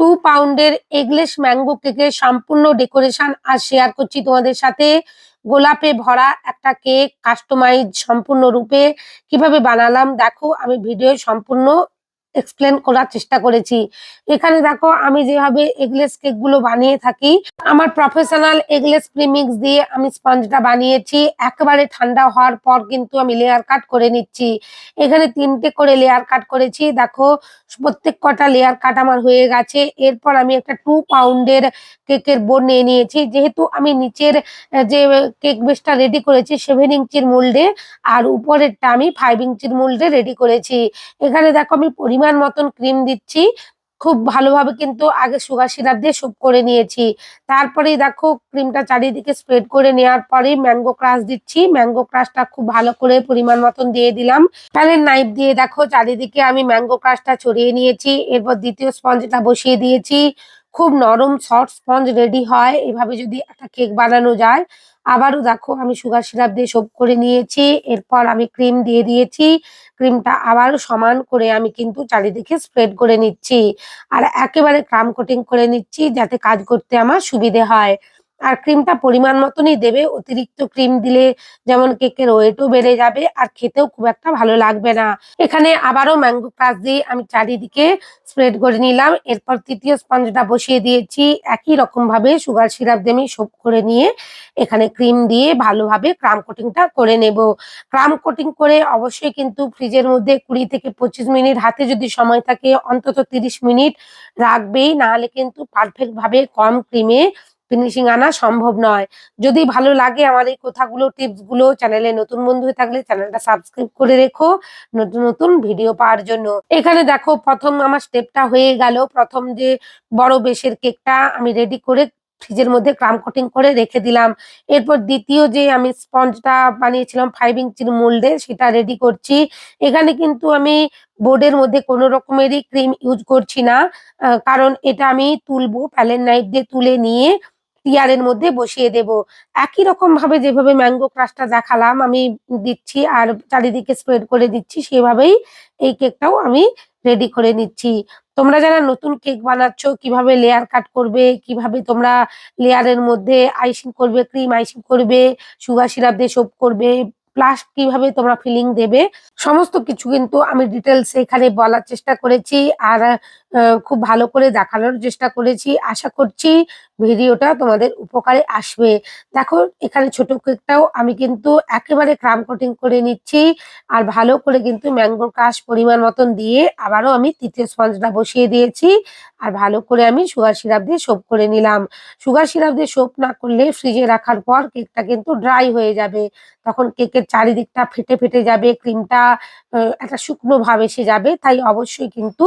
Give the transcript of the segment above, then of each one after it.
Two পাউন্ডের eggless mango কেকের সম্পূর্ণ ডেকোরেশন আর শেয়ার করছি তোমাদের সাথে। গোলাপে ভরা একটা কেক কাস্টমাইজ সম্পূর্ণ রূপে কীভাবে বানালাম দেখো, আমি ভিডিও সম্পূর্ণ এক্সপ্লেন করার চেষ্টা করেছি। এখানে দেখো, আমি যেভাবে এগলেস কেকগুলো বানিয়ে থাকি, আমার প্রফেশনাল এগলেস প্রিমিক্স দিয়ে আমি স্পঞ্জটা বানিয়েছি। একেবারে ঠান্ডা হওয়ার পর কিন্তু আমি লেয়ার কাট করে নিচ্ছি। এখানে তিনটে করে লেয়ার কাট করেছি। দেখো, প্রত্যেক কটা লেয়ার কাট আমার হয়ে গেছে। এরপর আমি একটা টু পাউন্ডের কেকের বোর্ড নিয়ে নিয়েছি। যেহেতু আমি নিচের যে কেক বেসটা রেডি করেছি সেভেন ইঞ্চির মোল্ডে আর উপরেরটা আমি ফাইভ ইঞ্চির মোল্ডে রেডি করেছি। এখানে দেখো, আমি মতন ক্রিম দিচ্ছি। খুব ভালোভাবে কিন্তু আগে সুগার সিরাপ দিয়ে সুপ করে নিয়েছি। তারপরেই দেখো ক্রিমটা চারিদিকে স্প্রেড করে নেওয়ার পরেই ম্যাঙ্গো ক্রাশ দিচ্ছি। ম্যাঙ্গো ক্রাশটা খুব ভালো করে পরিমাণ মতন দিয়ে দিলাম। প্যানের নাইফ দিয়ে দেখো চারিদিকে আমি ম্যাঙ্গো ক্রাশটা ছড়িয়ে নিয়েছি। এরপর দ্বিতীয় স্পঞ্জটা বসিয়ে দিয়েছি। খুব নরম সফট স্পঞ্জ রেডি হয়। এভাবে যদি একটা কেক বানানো যায় আবারও দেখো আমি সুগার সিরাপ দিয়ে সোপ করে নিয়েছি, এরপর আমি ক্রিম দিয়ে দিয়েছি। ক্রিমটা আবারও সমান করে আমি কিন্তু চারিদিকে স্প্রেড করে নিচ্ছি। আর একেবারে ক্রাম কোটিং করে নিচ্ছি যাতে কাজ করতে আমার সুবিধে হয়। আর ক্রিমটা পরিমাণ মতনই দেবে, অতিরিক্ত ক্রিম দিলে যেমন কেকের ওয়েটও বেড়ে যাবে আর খেতেও খুব একটা ভালো লাগবে না। এখানে আবারও ম্যাঙ্গো ক্রাশ দিয়ে আমি চারিদিকে স্প্রেড করে নিলাম। এরপর তৃতীয় স্পঞ্জটা বসিয়ে দিয়েছি। একই রকম ভাবে সুগার সিরাপ দিয়ে আমি সোপ করে নিয়ে এখানে ক্রিম দিয়ে ভালোভাবে ক্রাম কোটিংটা করে নেব। ক্রাম কোটিং করে অবশ্যই কিন্তু ফ্রিজের মধ্যে কুড়ি থেকে পঁচিশ মিনিট হাতে যদি সময় থাকে, অন্তত তিরিশ মিনিট রাখবেই। নাহলে কিন্তু পারফেক্টভাবে কম ক্রিমে ফিনিশিং আনা সম্ভব নয়। যদি ভালো লাগে আমার এই কথাগুলো টিপসগুলো চ্যানেলে নতুন বন্ধু হয়ে থাকলে চ্যানেলটা সাবস্ক্রাইব করে রেখো। নতুন নতুন ভিডিও পাওয়ার জন্য। এখানে দেখো, প্রথম আমার স্টেপটা হয়ে গেল। প্রথম যে বড় বেশের কেকটা আমি রেডি করে ফ্রিজের মধ্যে ক্রাম কোটিং করে রেখে দিলাম। এরপর দ্বিতীয় যে আমি স্পঞ্জটা বানিয়েছিলাম ফাইভ ইঞ্চির মোল্ডে সেটা রেডি করছি। এখানে কিন্তু আমি বোর্ডের মধ্যে কোনো রকমেরই ক্রিম ইউজ করছি না। কারণ এটা আমি তুলবো প্যালেন নাইফ দিয়ে তুলে নিয়ে টিয়ারের মধ্যে বসিয়ে দেব। একই রকম ভাবে যেভাবে ম্যাঙ্গো ক্রাশটা দেখালাম, আমি দিচ্ছি আর চারিদিকে স্প্রেড করে দিচ্ছি, সেভাবেই এই কেকটাও আমি রেডি করে নিচ্ছি। তোমরা যারা নতুন কেক বানাচ্ছ, কীভাবে লেয়ার কাট করবে, কীভাবে তোমরা লেয়ারের মধ্যে আইসিং করবে ক্রিম আইসিং করবে সুগার সিরাপ দিয়ে সোপ করবে প্লাস কীভাবে তোমরা ফিলিং দেবে, সমস্ত কিছু কিন্তু আমি ডিটেলস এখানে বলার চেষ্টা করেছি। আর খুব ভালো করে দেখানোর চেষ্টা করেছি। আশা করছি ভিডিওটা তোমাদের উপকারে আসবে। দেখো, এখানে ছোট কেকটাও আমি কিন্তু একেবারে ক্রাম কোটিং করে নিচ্ছি আর ভালো করে কিন্তু ম্যাঙ্গো ক্রাশ পরিমাণ মতন দিয়ে আবারও আমি তৃতীয় স্পঞ্জটা বসিয়ে দিয়েছি আর ভালো করে আমি সুগার সিরাপ দিয়ে সোপ করে নিলাম। সুগার সিরাপ দিয়ে সোপ না করলে ফ্রিজে রাখার পর কেকটা কিন্তু ড্রাই হয়ে যাবে। তখন কেকের চারিদিকটা ফেটে ফেটে যাবে, ক্রিমটা একটা শুকনো ভাব এসে যাবে। তাই অবশ্যই কিন্তু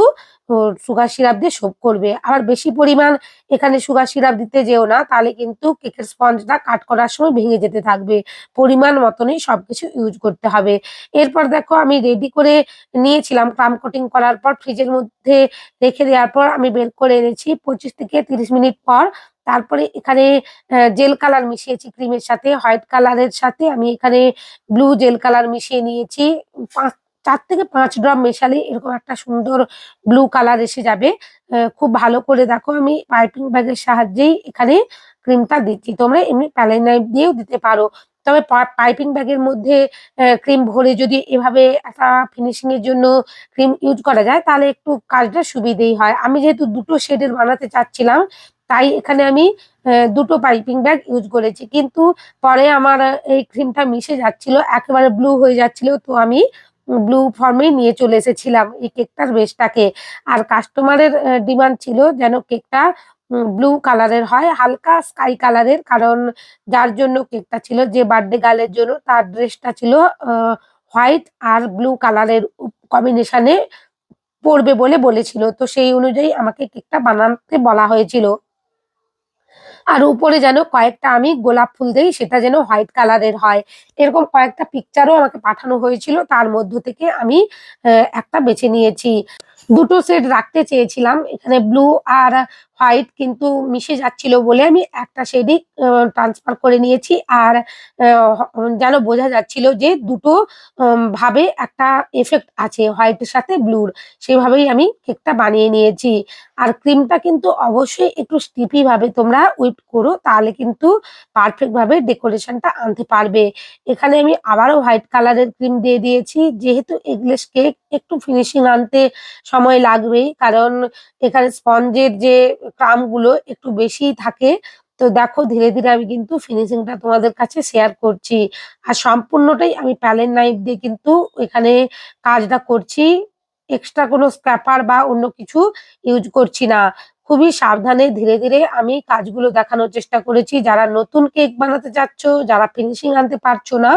সুগার সিরাপ দিয়ে সোপ করবে। আবার বেশি পরিমাণ এখানে সুগার সিরাপ দিতে যেও না, তাহলে কিন্তু কেকের স্পঞ্জটা কাট করার সময় ভেঙে যেতে থাকবে। পরিমাণ মতনই সবকিছু ইউজ করতে হবে। এরপর দেখো আমি রেডি করে নিয়েছিলাম ক্রাম কোটিং করার পর ফ্রিজের মধ্যে রেখে দেওয়ার পর আমি বের করে এনেছি পঁচিশ থেকে তিরিশ মিনিট পর। তারপরে এখানে জেল কালার মিশিয়েছি ক্রিমের সাথে হোয়াইট কালারের সাথে আমি এখানে ব্লু জেল কালার মিশিয়ে নিয়েছি। পাঁচ চার থেকে পাঁচ ড্রপ মেশালে এরকম একটা সুন্দর ব্লু কালার এসে যাবে। খুব ভালো করে দেখো আমি পাইপিং ব্যাগের সাহায্যেই এখানে ক্রিমটা দিচ্ছি। তোমরা এমনি প্যালেন নাইফ দিয়েও দিতে পারো। তবে পাইপিং ব্যাগের মধ্যে ক্রিম ভরে যদি এভাবে একটা ফিনিশিং এর জন্য ক্রিম ইউজ করা যায়, তাহলে একটু কাজটা সুবিধেই হয়। আমি যেহেতু দুটো শেডের বানাতে চাচ্ছিলাম, তাই এখানে আমি দুটো পাইপিং ব্যাগ ইউজ করেছি। কিন্তু পরে আমার এই ক্রিমটা মিশে যাচ্ছিল, একেবারে ব্লু হয়ে যাচ্ছিল, তো আমি ব্লু ফর্মেই নিয়ে চলে এসেছিলাম। এই কেকটার বেসটাকে আর কাস্টমারের ডিমান্ড ছিল যেন কেকটা ব্লু কালারের হয়, হালকা স্কাই কালারের কারণ যার জন্য কেকটা ছিল, যে বার্থডে গার্লের জন্য তার ড্রেসটা ছিল হোয়াইট আর ব্লু কালারের কম্বিনেশনে পড়বে বলে বলেছিল। তো সেই অনুযায়ী আমাকে কেকটা বানাতে বলা হয়েছিল। আর উপরে যেন কয়েকটা আমি গোলাপ ফুল দিই, সেটা যেন হোয়াইট কালারের হয়। এরকম কয়েকটা পিকচারও আমাকে পাঠানো হয়েছিল, তার মধ্য থেকে আমি একটা বেছে নিয়েছি। দুটো সেট রাখতে চেয়েছিলাম। এখানে ব্লু আর হোয়াইট কিন্তু মিশে যাচ্ছিল বলে আমি একটা শেডই ট্রান্সফার করে নিয়েছি। আর যেন বোঝা যাচ্ছিল যে দুটো ভাবে একটা এফেক্ট আছে হোয়াইটের সাথে ব্লুর সেভাবেই আমি কেকটা বানিয়ে নিয়েছি। আর ক্রিমটা কিন্তু অবশ্যই একটু স্টিপি ভাবে তোমরা উইপ করো, তাহলে কিন্তু পারফেক্টভাবে ডেকোরেশনটা আনতে পারবে। এখানে আমি আবারও হোয়াইট কালারের ক্রিম দিয়ে দিয়েছি। যেহেতু এগলেস কেক একটু ফিনিশিং আনতে সময় লাগবেই কারণ এখানে স্পঞ্জের যে ক্রামগুলো একটু বেশি থাকে। তো দেখো, ধীরে ধীরে আমি কিন্তু ফিনিশিংটা তোমাদের কাছে শেয়ার করছি। আর সম্পূর্ণটাই আমি প্যালেন নাইফ দিয়ে কিন্তু এখানে কাজটা করছি। এক্সট্রা কোনো স্ক্র্যাপার বা অন্য কিছু ইউজ করছি না। খুবই সাবধানে ধীরে ধীরে আমি কাজগুলো দেখানোর চেষ্টা করেছি। যারা নতুন কেক বানাতে চাচ্ছ, যারা ফিনিশিং আনতে পারছ না,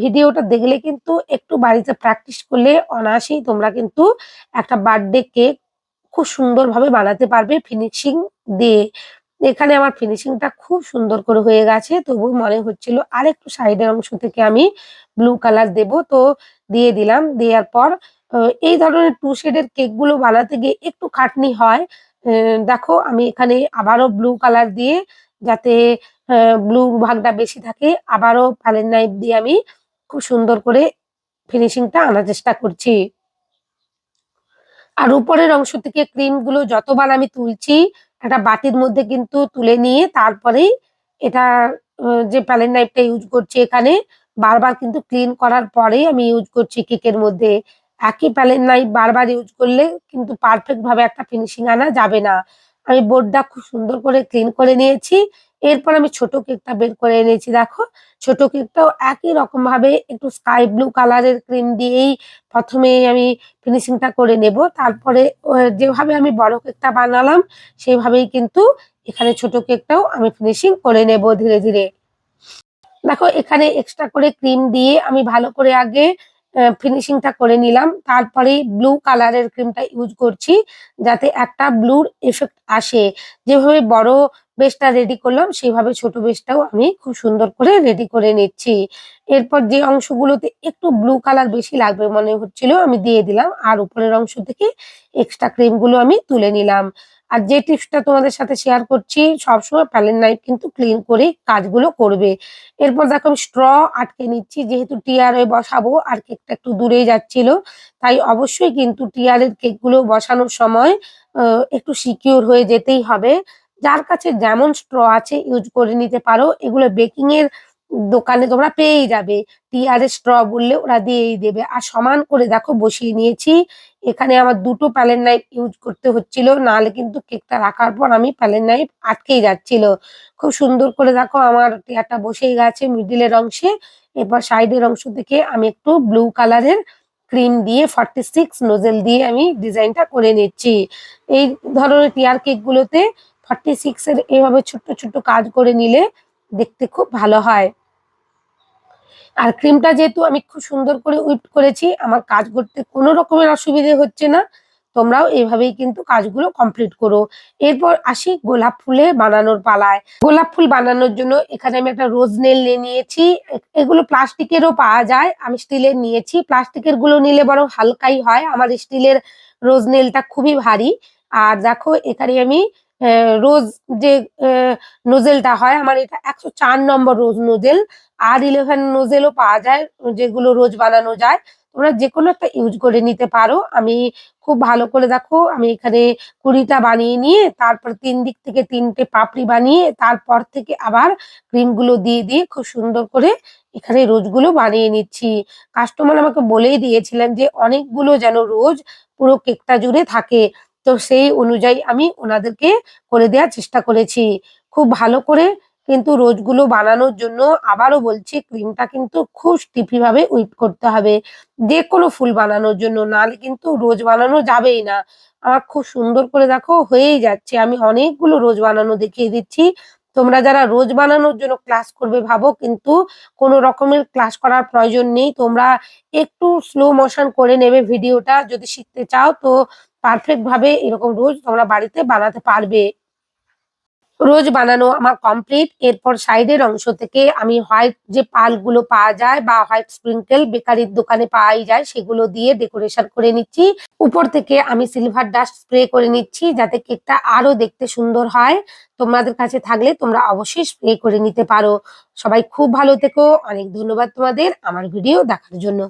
ভিডিওটা দেখলে কিন্তু একটু বাড়িতে প্র্যাকটিস করলে অনায়াসেই তোমরা কিন্তু একটা বার্থডে কেক খুব সুন্দরভাবে বানাতে পারবে ফিনিশিং দিয়ে। এখানে আমার ফিনিশিংটা খুব সুন্দর করে হয়ে গেছে, তবু মনে হচ্ছিল আর একটু সাইডের অংশ থেকে আমি ব্লু কালার দেব। তো দিয়ে দিলাম, দেওয়ার পর এই ধরনের টু শেডের কেকগুলো বানাতে গিয়ে একটু খাটনি হয়। দেখো আমি এখানে আবারও ব্লু কালার দিয়ে যাতে ব্লু ভাগটা বেশি থাকে, আবারও প্যালেন নাইফ দিয়ে আমি খুব সুন্দর করে ফিনিশিংটা আনার চেষ্টা করছি। আর উপরের অংশ থেকে ক্রিমগুলো যতবার আমি তুলছি, একটা বাটির মধ্যে কিন্তু তুলে নিয়ে তারপরেই এটা যে প্যালেট নাইফটা ইউজ করছি এখানে, বারবার কিন্তু ক্লিন করার পরেই আমি ইউজ করছি কেকের মধ্যে। একই প্যালেট নাইফ বারবার ইউজ করলে কিন্তু পারফেক্ট ভাবে একটা ফিনিশিং আনা যাবে না। আমি বোর্ডটা খুব সুন্দর করে ক্লিন করে নিয়েছি। এরপর আমি ছোট কেকটা বের করে এনেছি, দেখো। ছোট কেকটাও একই রকম ভাবে একটু স্কাই ব্লু কালারের ক্রিম দিয়েই প্রথমে আমি ফিনিশিংটা করে নেব। তারপরে যেভাবে আমি বড় কেকটা বানালাম সেইভাবেই কিন্তু এখানে ছোট কেকটাও আমি ফিনিশিং করে নেব ধীরে ধীরে। দেখো, এখানে এক্সট্রা করে ক্রিম দিয়ে আমি ভালো করে আগে ফিনিশিংটা করে নিলাম। তারপরে ব্লু কালারের ক্রিমটা ইউজ করছি যাতে একটা ব্লুর এফেক্ট আসে। যেভাবে বড় বেসটা রেডি করলাম সেইভাবে ছোট বেসটাও আমি খুব সুন্দর করে রেডি করে নিচ্ছি। এরপর যে অংশগুলোতে একটু ব্লু কালার বেশি লাগবে মনে হচ্ছিল, আমি দিয়ে দিলাম। আর উপরের অংশ থেকে এক্সট্রা ক্রিমগুলো আমি তুলে নিলাম। আর যে টিপসটা তোমাদের সাথে শেয়ার করছি, সবসময় প্যালেন নাইফ কিন্তু ক্লিন করে কাজগুলো করবে। এরপর দেখো আমি স্ট্র আটকে নিচ্ছি, যেহেতু টিয়ারে বসাবো আর কেকটা একটু দূরেই যাচ্ছিল, তাই অবশ্যই কিন্তু টিয়ারের কেকগুলো বসানোর সময় একটু সিকিউর হয়ে যেতেই হবে। যার কাছে যেমন স্ট্র আছে ইউজ করে নিতে পারো। এগুলো বেকিং এর দোকানে তোমরা পেয়েই যাবে। টিয়ারের স্ট্র বললে ওরা দিয়েই দেবে। আর সমান করে দেখো বসিয়ে নিয়েছি। এখানে আমার দুটো প্যালেন নাইফ ইউজ করতে হচ্ছিল, নাহলে কিন্তু কেকটা রাখার পর আমি প্যালেন নাইফ আটকেই যাচ্ছিল। খুব সুন্দর করে দেখো আমার টিয়ারটা বসেই গেছে মিডিলের অংশে, এরপর সাইডের অংশ থেকে আমি একটু ব্লু কালারের ক্রিম দিয়ে ফর্টি সিক্স নোজেল দিয়ে আমি ডিজাইনটা করে নিচ্ছি। এই ধরনের টিয়ার কেক গুলোতে ফর্টি সিক্স এর এইভাবে ছোট্ট ছোট্ট কাজ করে নিলে দেখতে খুব ভালো হয়। আর ক্রিমটা যেহেতু আমি খুব সুন্দর করে উইপ করেছি, আমার কাজ করতে কোনো রকমের অসুবিধে হচ্ছে না। তোমরাও এইভাবেই কিন্তু কাজগুলো কমপ্লিট করো। এরপর আসি গোলাপ ফুলে বানানোর পালায়। গোলাপ ফুল বানানোর জন্য এখানে আমি একটা রোজ নেল নিয়ে নিয়েছি। এগুলো প্লাস্টিকেরও পাওয়া যায়। আমি স্টিলের নিয়েছি। প্লাস্টিকেরগুলো নিলে বরং হালকাই হয়। আমার স্টিলের রোজ নেলটা খুবই ভারী। আর দেখো এখানে আমি রোজ যে নোজেলটা হয়, আমার এটা একশো চার নম্বর রোজ নোজেল আর ইলেভেন নোজেলও পাওয়া যায়, যেগুলো রোজ বানানো যায়। তোমরা যে কোনো একটা ইউজ করে নিতে পারো। আমি খুব ভালো করে দেখো, আমি এখানে কুড়িটা বানিয়ে নিয়ে, তারপর তিন দিক থেকে তিনটে পাপড়ি বানিয়ে, তারপর থেকে আবার ক্রিমগুলো দিয়ে দিয়ে খুব সুন্দর করে এখানে রোজগুলো বানিয়ে নিচ্ছি। কাস্টমার আমাকে বলেই দিয়েছিলেন যে, অনেকগুলো যেন রোজ পুরো কেকটা জুড়ে থাকে। তো সেই অনুযায়ী আমি ওনাদেরকে করে দেওয়ার চেষ্টা করেছি। খুব ভালো করে কিন্তু রোজগুলো বানানোর জন্য আবারও বলছি, ক্রিমটা কিন্তু খুব স্টিফি ভাবে উইপ করতে হবে। যে কোনো ফুল বানানোর জন্য, নাহলে কিন্তু রোজ বানানো যাবেই না। আমার খুব সুন্দর করে দেখো হয়েই যাচ্ছে। আমি অনেকগুলো রোজ বানানো দেখিয়ে দিচ্ছি। তোমরা যারা রোজ বানানোর জন্য ক্লাস করবে ভাবো, কিন্তু কোনো রকমের ক্লাস করার প্রয়োজন নেই। তোমরা একটু স্লো মোশন করে নেবে ভিডিওটা। যদি শিখতে চাও তো পারফেক্ট ভাবে এরকম রোজ তোমরা বাড়িতে বানাতে পারবে। রোজ বানানো আমার কমপ্লিট এরপর সাইডের অংশ থেকে আমি হোয়াইট যে পালগুলো পাওয়া যায় বা হোয়াইট স্প্রিঙ্কেল বেকারির দোকানে পাওয়াই যায়, সেগুলো দিয়ে ডেকোরেশন করে নিচ্ছি। উপর থেকে আমি সিলভার ডাস্ট স্প্রে করে নিচ্ছি যাতে কেকটা আরও দেখতে সুন্দর হয়। তোমাদের কাছে থাকলে তোমরা অবশ্যই স্প্রে করে নিতে পারো। সবাই খুব ভালো থেকো। অনেক ধন্যবাদ তোমাদের। আমার ভিডিও দেখার জন্য।